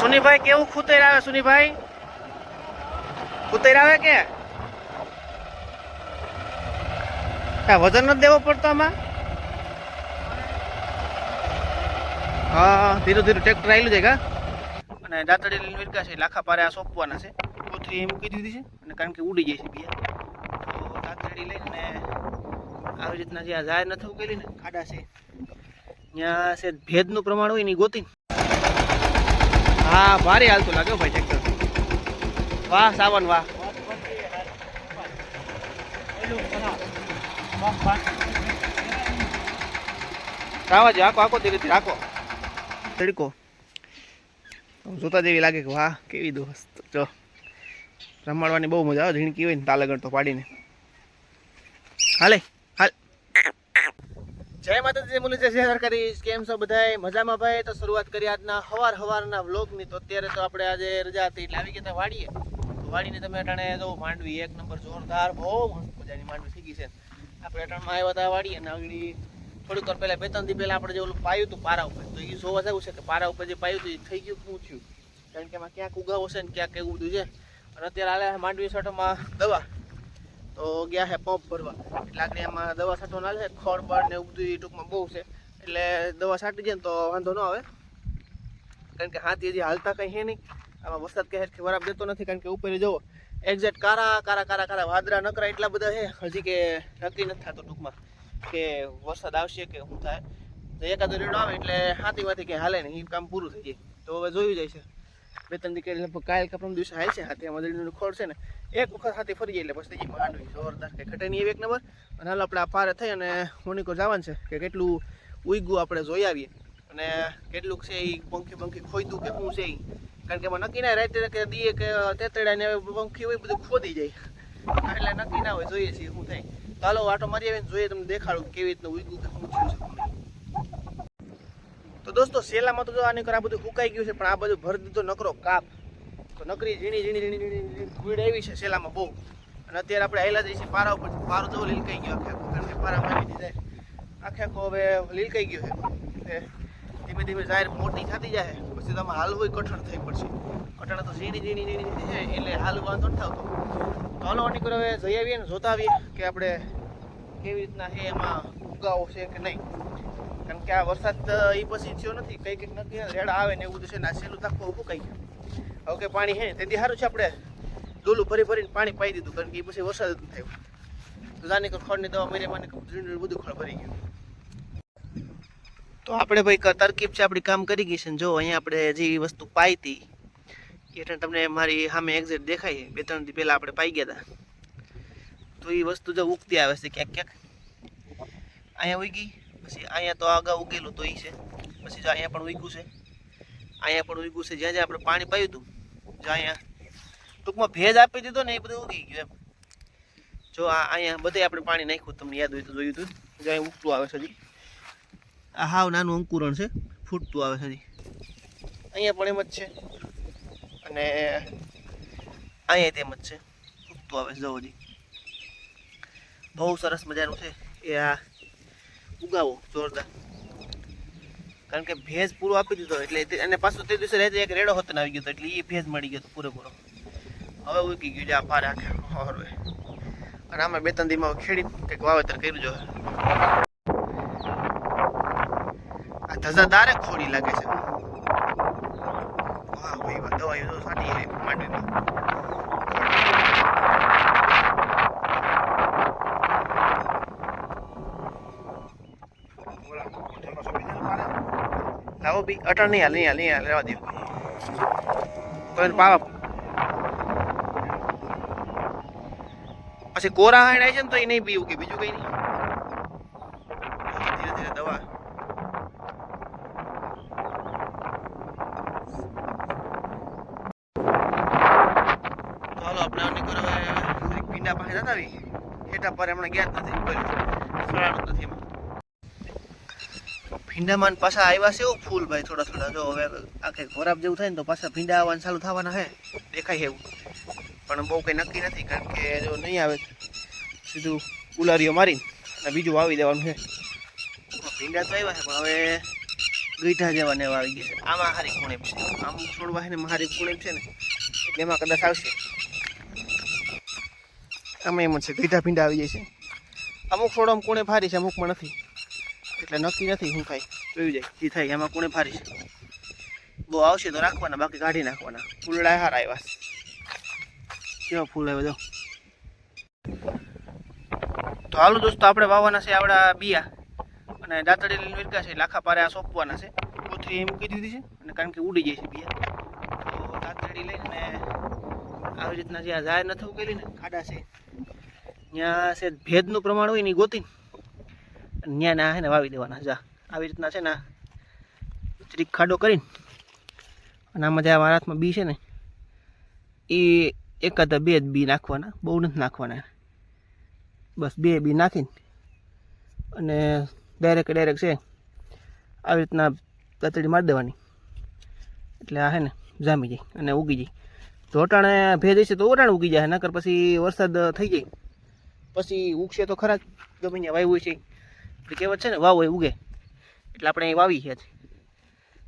સુનીભાઈ કેવું ખુતેર આવે સુનીભાઈ? ખૂતેર આવે કે વજન નથી દેવો પડતો આમાં? હા ધીરે ધીરે, ટ્રેક્ટર આવેલું છે કા? અને દાંતડી વિરકા છે, લાખા પારે આ સોંપવાના છે. કોથળી મૂકી દીધી છે, અને કારણ કે ઉડી જાય છે બીજા તો દાંતડી લઈને આવી રીતના જે આ જાહેર નથી ઉકેલી ને ખાડા છે. ત્યાં છે ભેજનું પ્રમાણ હોય ને ગોતી હા, ભારે હાલતું લાગે ભાઈ ટ્રેક્ટર વાહ, સાવન, વાહ. રાવા જો, આખો આખો ધીરે ધીરે, આખો. તડકો. જોતા જેવી લાગે કે, વાહ, કેવી દોસ્ત. જો, રમાડવાની બહુ મજા આવે, ઝીણકી હોય ને તાલગણ તો પાડીને. હાલ. જય માતાજી મુલી જય સરકારી કેમ છો બધાય? મજામાં ભાઈ? તો શરૂઆત કરી આજના હવાર હવારના વ્લોગની. તો અત્યારે તો આપણે આજે રજા હતી એટલે આવી ગયા વાડીએ. તો વાડીને તમે અટાણે જો માંડવી, એક નંબર જોરદાર, બહુ મસ્ત મજાની માંડવી થઈ ગઈ છે. આપણે અટાણમાં આવ્યા હતા વાડીએ અને આગળ થોડીક વાર પહેલાં, બે ત્રણ દી પહેલાં આપણે જે ઓલું પાયું હતું પારા ઉપર. તો એ જોવા જવું છે કે પારા ઉપર જે પાયું હતું એ થઈ ગયું પૂછ્યું કારણ કે એમાં ક્યાંક ઉગાવો છે ને ક્યાંક એવું બધું છે. અને અત્યારે હાલે માંડવી છોટોમાં દવા. તો ગયા છે પંપ ભરવા. એટલે આગળ એમાં દવા છાંટવા ના છે ખડ બળ ને એવું બધું ટૂંકમાં બહુ છે. એટલે દવા છાંટી જાય ને તો વાંધો ન આવે. કારણ કે હાથી હજી હાલતા કંઈ છે નહીં. આમાં વરસાદ કહે કે બરાબર દેતો નથી, કારણ કે ઉપર જવો એક્ઝેક્ટ કારા કારા કારા કારા વાદળા નકરા એટલા બધા છે, હજી કે નક્કી નથી થતું ટૂંકમાં. કે વરસાદ આવશે કે શું થાય. તો એકાદો રેડો આવે એટલે હાથીમાંથી કંઈ હાલે નહીં એ કામ પૂરું થઈ જાય. તો હવે જોયું જાય છે. બે ત્રણ દીકરી લગભગ કાલ કે પરમ દિવસે હાલ છે, હાથે આમાં દળીનું ખોળ છે ને, એક વખત હાથે ફરી જાય એટલે પછી જાય માંડવી, જોરદાર કે ઘટે નહીં એક નંબર. અને હાલ આપણે આ પારે થઈ અને મોનિકો જવાનું છે કે કેટલું ઉઈગું આપણે જોઈ આવીએ. અને કેટલુંક છે એ પંખી પંખી ખોઈતું કે શું છે એ કારણ કે એમાં નક્કી ના રાતે કે દીએ કે તેતડા ને પંખી હોય બધું ખોદી જાય. એટલે નક્કી ના હોય, જોઈએ છીએ શું થાય. ચાલો આટો મારી આવીને જોઈએ, તમને દેખાડું કેવી રીતનું ઉઈગું કે શું થયું છે દોસ્તો સેલામાં તો જો આની આ બધું હુકાઈ ગયું છે, પણ આ બધું ભરી દીધો નકરો, કાપ. તો નકરી ઝીણી ઝીણી ઝીણી ઝીણી આવી છે સેલામાં બહુ. અને અત્યારે આપણે આયલા જઈએ છીએ પારા ઉપર. પારો તો લીલકાઈ ગયો આખે આખો, કારણ કે પારામાં આવી જાય આખે આખો હવે લીલકાઈ ગયો છે. ધીમે ધીમે જાહેર મોટી થતી જાય પછી તમે હાલવું કઠણ થઈ પડશે. કઠણ તો ઝીણી ઝીણી ઝીણી છે, એટલે હાલ વાંધો નથી થતો તો હાલો, આની હવે જઈ આવીએ ને જોતા આવીએ કે આપણે કેવી રીતના છે એમાં ઉગાવો છે કે નહીં. કે આ વરસાદ એ પછી થયો નથી, કંઈ કંઈક નથી. રેડા આવે ને એવું બધું છે ને આ સહેલું તાખું ફૂકાઈ ગયું હવે કે પાણી હે, તેથી સારું છે આપણે ડોલું ભરી ભરીને પાણી પાઈ દીધું, કારણ કે એ પછી વરસાદ જ થયો તો જાણે કે ખડની દવા મારી માને બધું ખડ ભરી ગયું. તો આપણે ભાઈ તરકીબ છે, આપણી કામ કરી ગઈ છે જો, અહીંયા આપણે જે વસ્તુ પાઈ હતી એટલે તમને મારી સામે એક્ઝેક્ટ દેખાય. બે ત્રણ દી પહેલાં આપણે પાઈ ગયા હતા તો એ વસ્તુ જો ઉગતી આવે છે ક્યાંક ક્યાંક. અહીંયા ઉગી પછી અહીંયા તો અગાઉ ઉગેલું તો એ છે. પછી જો અહીંયા પણ ઉગ્યું છે. અહીંયા પણ ઉગ્યું છે. જ્યાં જ્યાં આપણે પાણી પાયું હતું, જો અહીંયા ટૂંકમાં ભેજ આપી દીધો ને એ બધું ઉગી ગયું એમ. જો આ અહીંયા બધે આપણે પાણી નાખ્યું, તમને યાદ હોય તો જોયું હતું. જો અહીં ઉગતું આવે છે હજી. આ હાવ નાનું અંકુરણ છે. ફૂટતું આવે છે હજી. અહીંયા પણ એમ જ છે. અને અહીંયા તેમ જ છે. ફૂટતું આવે છે જવો હજી. બહુ સરસ મજાનું છે. એ આ ઉગાવો, જોરદાર. કારણ કે ભેજ પૂરો આપી દીધો, એટલે તે- અને પાછું તે દિવસે રહેતે એક રેડો હોતન આવી ગયો હતો એટલે એ ભેજ મળી ગયો હતો પૂરેપૂરો. હવે ઉગી ગયું છે આ પાર આખે હવે અને આમાં બે ત્રણ દીમાં ખેડી, કંઈક વાવેતર કર્યું જો આ ધજાદારે ખોડી લાગે છે. વાહ, ભાઈ, વાહ, દવાઈ તો સાટી આવી બી, અટણ નહીં હાલ નહીં હાલ નહીં હાલ, રહેવા દો. પણ પાવા પછી કોરા હાણ છે ને તો એ નહીં પીવું કે બીજું કઈ ધીરે ધીરે દવા. ચાલો, આપણે જરીક પીંડા પાસે જતા હેઠા પર હમણાં ગયા જ નથી. બોલ્યું નથી ભીંડામાં પાછા આવ્યા છે એવું ફૂલ ભાઈ થોડા થોડા. જો હવે આખે ખોરાબ જેવું થાય ને તો પાછા ભીંડા આવવાનું ચાલુ થવાના છે દેખાય એવું. પણ બહુ કંઈ નક્કી નથી, કારણ કે જો નહીં આવે, સીધું ઉલારીઓ મારી અને બીજું વાવી દેવાનું છે ભીંડા તો આવ્યા છે, પણ હવે ગઈઠા જેવા ને આવી ગયા છે. આમાં હારી ખૂણે છે. અમુક છોડવા છે ને હારી ખૂણે છે ને, એટલે એમાં કદાચ આવશે. આમાં એમ છે ગઈઠા ભીંડા આવી જાય છે. અમુક છોડવામાં કોણે ફારી છે, અમુકમાં નથી. એટલે નક્કી નથી શું થાય જોયું જાય જે થાય, એમાં કોણે ફારી બહુ આવશે તો રાખવાના, બાકી કાઢી નાખવાના. ફૂલડા હારા આવ્યા કેવા ફૂલ આવ્યો જો. તો હાલો દોસ્તો, આપણે વાવવાના છે આપણા બિયા. અને દાંતડી લઈને વિરકા છે લાખા પારે આ સોંપવાના છે. કોથળી એ મૂકી દીધી છે, અને કારણ કે ઉડી જાય છે બિયા. તો દાંતડી લઈને આવી રીતના જે આ જાહેર નથી ઉકેલી ને ખાડા છે. ત્યાં છે ભેદનું પ્રમાણ હોય ને ગોતી ગોતીને ત્યાં ના હે ને વાવી દેવાના, જા. આવી રીતના છે ને જરીક ખાડો કરીને, અને આમાં જે મારા હાથમાં બી છે ને, એ એકાદા બે જ બી નાખવાના, બહુ નથી નાખવાના બસ બે બી નાખીને, અને ડાયરેક્ટ ડાયરેક્ટ છે, આવી રીતના તતડી મારી દેવાની. એટલે આ છે ને જામી જાય અને ઉગી જાય. તો અટાણે ભેજ હશે તો ઓટાણ ઉગી જાય, નકર પછી વરસાદ થઈ જાય. પછી ઉગશે તો ખરા ગમે ત્યાં વાવ્યું છે એટલે કહેવત છે ને, વાવ હોય ઉગે. એટલે આપણે અહીં વાવી છે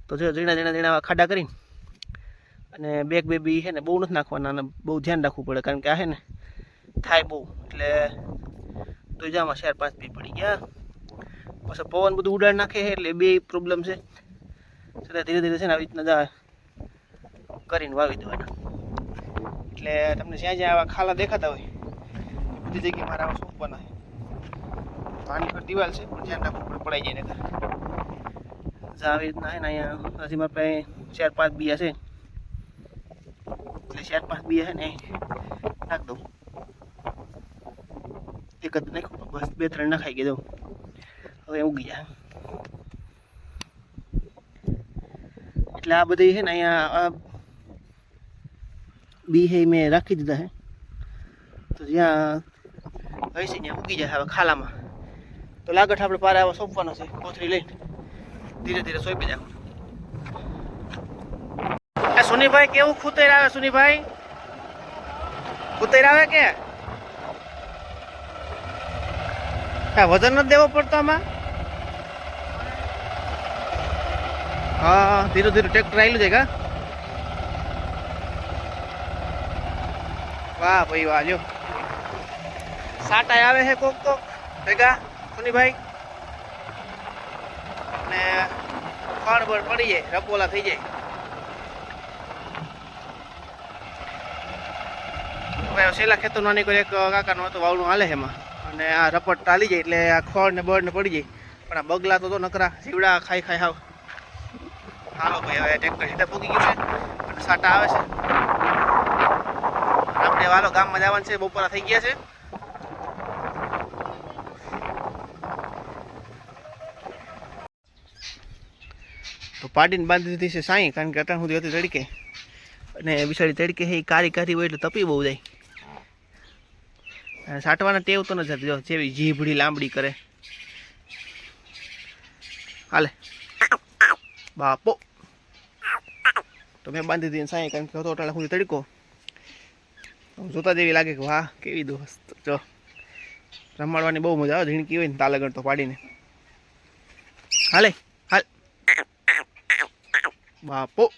તો જો ઝીણા ઝીણા ઝીણા ખાડા કરીને અને બેગ બેબી છે ને, બહુ નથી નાખવાના અને બહુ ધ્યાન રાખવું પડે, કારણ કે આ છે ને, થાય બહુ. એટલે તો જામાં ચાર પાંચ બી પડી ગયા. પછી પવન બધું ઉડાડ નાખે છે, એટલે બે પ્રોબ્લેમ છે. છતાં ધીરે ધીરે છે ને, આવી રીતના કરીને વાવી દેવાના. એટલે તમને જ્યાં જ્યાં આવા ખાલા દેખાતા હોય એ બધી જગ્યાએ મારા આવા સોંપવાના છે. પાણી પર દિવાલ છે, પણ ધ્યાન રાખવું પડે પડાઈ જાય ને જા આવી રીતના છે ને અહીંયા હજી મારા પાસે ચાર પાંચ બીયા છે. એટલે ચાર પાંચ બીયા છે ને નાખ દઉં. એક જ નહીં બસ બે ત્રણ નખાઈ ગયા દઉં હવે ઉગી જાય એટલે આ બધી છે ને અહીંયા બી હે મેં રાખી દીધા છે. તો જ્યાં હોય છે ત્યાં ઉગી જાય હવે ખાલામાં. તો લાગઠ આપણે પારે આવા સોંપવાનો છે, કોથળી લઈને. ધીરે ધીરે સોંપી જાય એ સુનીભાઈ કેવું ખુતેર આવે સુનીભાઈ? ખુતેર આવે કે? વજન નથી દેવો પડતો આમાં? હા ધીરે ધીરે ટ્રેક્ટર આવી છે કા? વાહ ભાઈ વાહ, જો. સાટા આવે છે કોક કોક ભેગા સુનીભાઈ અને ખણ બળ પડી જાય, રપોલા થઈ જાય. હવે છેલ્લા ખેતર નાની કોઈ એક કાકાનું હતું, વાવણું હાલે એમાં. અને આ રપટ ચાલી જાય એટલે આ ખોળ ને બળ ને પડી જાય. પણ આ બગલા તો તો નકરા જીવડા ખાઈ ખાઈ હાવ. હાલો ભાઈ, હવે ટ્રેક્ટર સીધા પૂકી ગયું છે. અને સાટા આવે છે. આપણે વાલો ગામમાં જવાનું છે, બપોરા થઈ ગયા છે. તો પાડીને બાંધી દીધી છે સાંઈ, કારણ કે અટાણ સુધી હતી તડકે. અને બિચારી તડકે એ કારી કારી હોય એટલે તપી બહુ જાય. સાટવાના ટેવ તો નથી જો, જેવી જીભડી લાંબડી કરે. હાલે. બાપો. તો મેં બાંધી દીધી સાંઈ, કારણ કે હતો અટાણા સુધી તડકો. જોતા જેવી લાગે કે વાહ, કેવી દોસ્ત. જો, રમાડવાની બહુ મજા આવે, ઝીણકી હોય ને તાલગણ તો પાડીને. હાલ. બાપો.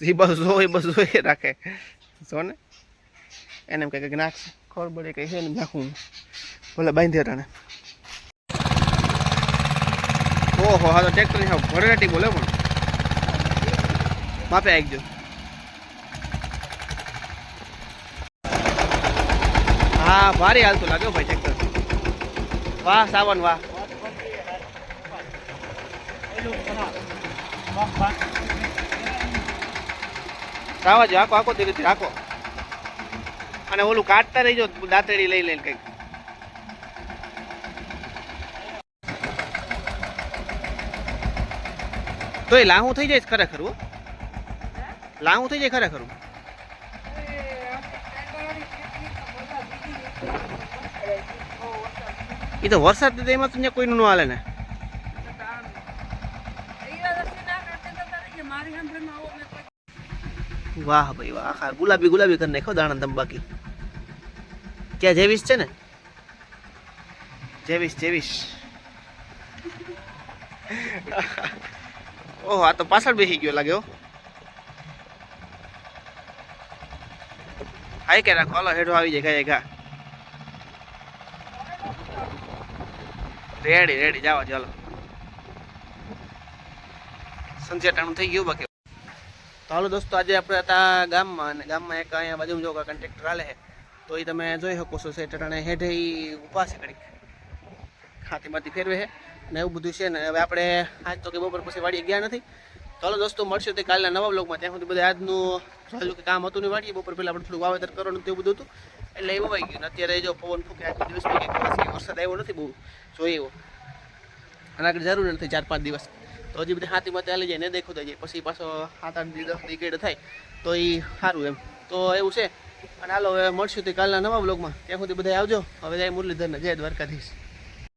એ બસ જોઈ બસ જોઈ રાખે. જો ને. એને એમ કંઈક નાખશે. ખબર પડે કંઈ છે ને, નાખું. ભલે બાંધી હતા ને. ઓહો હા તો ટ્રેક્ટરની ભરેટી બોલે પણ. માપે આવજો હા, ભારે હાલતું લાગ્યો ભાઈ ટ્રેક્ટર વાહ, સાવન વાહ. સાવા જો, આખો આખો ધીરે ધીરે આખો અને ઓલું કાઢતા રહીજો દાંતડી લઈ લઈને કંઈક. તો એ લાહું થઈ જાય ખરેખર લાહું થઈ જાય ખરેખર. એ તો વરસાદ, એમાં તો કોઈનું ન હાલે ને. વાહ ભાઈ વાહ, આખા ગુલાબી ગુલાબી કરી નાખો દાણા તંબાકી ક્યાં જેવીસ છે ને? જેવીસ જેવીસ ઓહો, આ તો પાછળ બેસી ગયો લાગે હો. હાઈ કે રાખો, હાલો હેઠો આવી જાય ઘા. રેડી રેડી જાવા ચાલો સંચેટાણું થઈ ગયું બાકી. તો હાલો દોસ્તો, આજે આપણે હતા ગામમાં અને ગામમાં એક અહીંયા બાજુ જો કન્ટ્રેક્ટર હાલે તો એ તમે જોઈ શકો છો સેટર અને હેઠે એ ઊભા છે ઘડીક. ફેરવે છે ને એવું બધું છે ને હવે આપણે આજ તો કે બપોર પછી વાડીએ ગયા નથી. તો હાલો દોસ્તો, મળશે તે કાલના નવા બ્લોગમાં ત્યાં સુધી બધા આજનું જોયું કે કામ હતું ને વાડીએ, બપોર પહેલાં આપણે થોડું વાવેતર કરવાનું તેવું બધું હતું. એટલે એ આવી ગયું અત્યારે જો પવન ફૂકે, આજ દિવસ વરસાદ આવ્યો નથી બહુ જોઈએ એવો અને આગળ જરૂર નથી, ચાર પાંચ દિવસ. તો હજી બધી માથે ચાલી જાય, ને દેખો થઈ જાય પછી પાછો સાત આઠ દી દસ દી થાય. તો એ સારું એમ. તો એવું છે. અને હાલો, હવે મળશું તે કાલના નવા બ્લોગમાં ત્યાં સુધી બધા આવજો. હવે જાય મુરલીધરને, જય દ્વારકાધીશ.